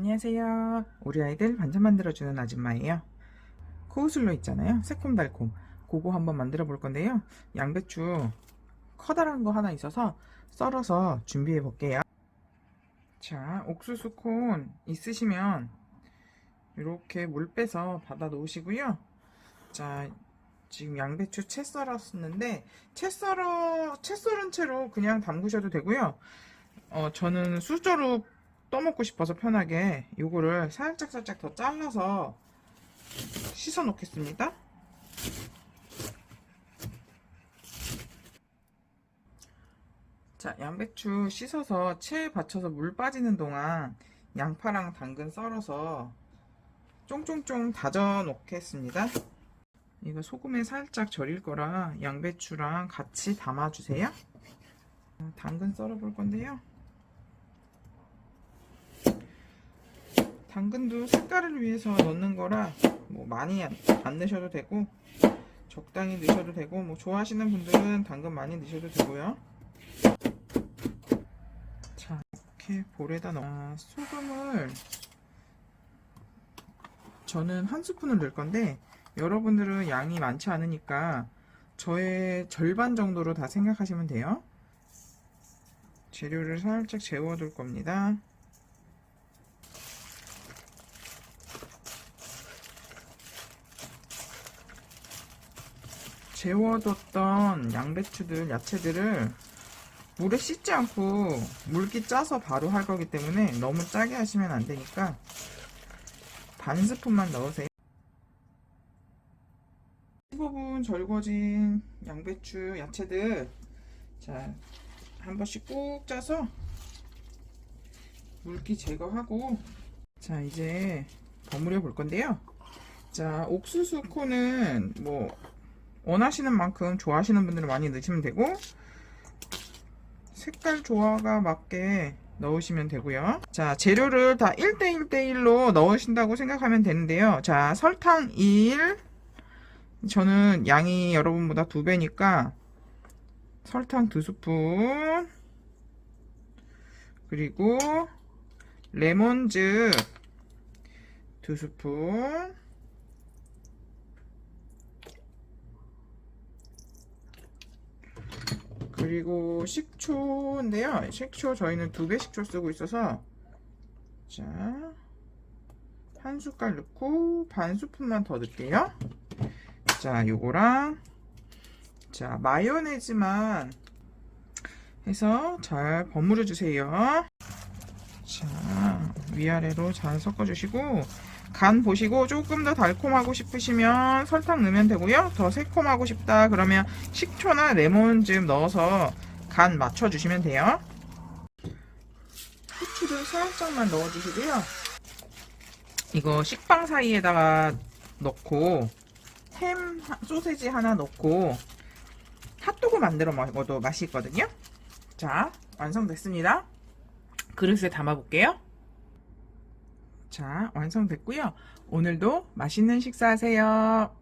안녕하세요. 우리 아이들 반찬 만들어주는 아줌마예요. 코우슬로 있잖아요. 새콤달콤. 그거 한번 만들어 볼 건데요. 양배추 커다란 거 하나 있어서 썰어서 준비해 볼게요. 자, 옥수수 콘 있으시면 이렇게 물 빼서 받아 놓으시고요. 자, 지금 양배추 채 썰었는데 채 썰어 채 썰은 채로 그냥 담그셔도 되고요. 어, 저는 수저로 떠먹고 싶어서 편하게 요거를 살짝 살짝 더 잘라서 씻어 놓겠습니다. 자, 양배추 씻어서 체에 받쳐서 물 빠지는 동안 양파랑 당근 썰어서 쫑쫑쫑 다져 놓겠습니다. 이거 소금에 살짝 절일 거라 양배추랑 같이 담아주세요. 당근 썰어 볼 건데요. 당근도 색깔을 위해서 넣는 거라 뭐 많이 안, 안 넣으셔도 되고 적당히 넣으셔도 되고 뭐 좋아하시는 분들은 당근 많이 넣으셔도 되고요. 자 이렇게 볼에다 넣어 아, 소금을 저는 한 스푼을 넣을 건데 여러분들은 양이 많지 않으니까 저의 절반 정도로 다 생각하시면 돼요. 재료를 살짝 재워둘 겁니다. 재워뒀던 양배추들, 야채들을 물에 씻지 않고 물기 짜서 바로 할 거기 때문에 너무 짜게 하시면 안 되니까 반 스푼만 넣으세요. 15분 절거진 양배추, 야채들 자, 한 번씩 꾹 짜서 물기 제거하고 자, 이제 버무려 볼 건데요. 자, 옥수수 코는 뭐 원하시는 만큼 좋아하시는 분들은 많이 넣으시면 되고 색깔 조화가 맞게 넣으시면 되고요. 자, 재료를 다 1대1대1로 넣으신다고 생각하면 되는데요. 자, 설탕 1 저는 양이 여러분보다 두 배니까 설탕 두 스푼 그리고 레몬즙 두 스푼 그리고 식초인데요. 식초 저희는 두 배 식초 쓰고 있어서 자, 한 숟갈 넣고 반 스푼만 더 넣을게요. 자, 요거랑 자, 마요네즈만 해서 잘 버무려 주세요. 자, 위아래로 잘 섞어 주시고 간 보시고 조금 더 달콤하고 싶으시면 설탕 넣으면 되고요. 더 새콤하고 싶다 그러면 식초나 레몬즙 넣어서 간 맞춰 주시면 돼요. 후추를 살짝만 넣어 주시고요. 이거 식빵 사이에다가 넣고 햄 소세지 하나 넣고 핫도그 만들어 먹어도 맛있거든요. 자, 완성됐습니다. 그릇에 담아 볼게요. 자, 완성됐고요. 오늘도 맛있는 식사 하세요.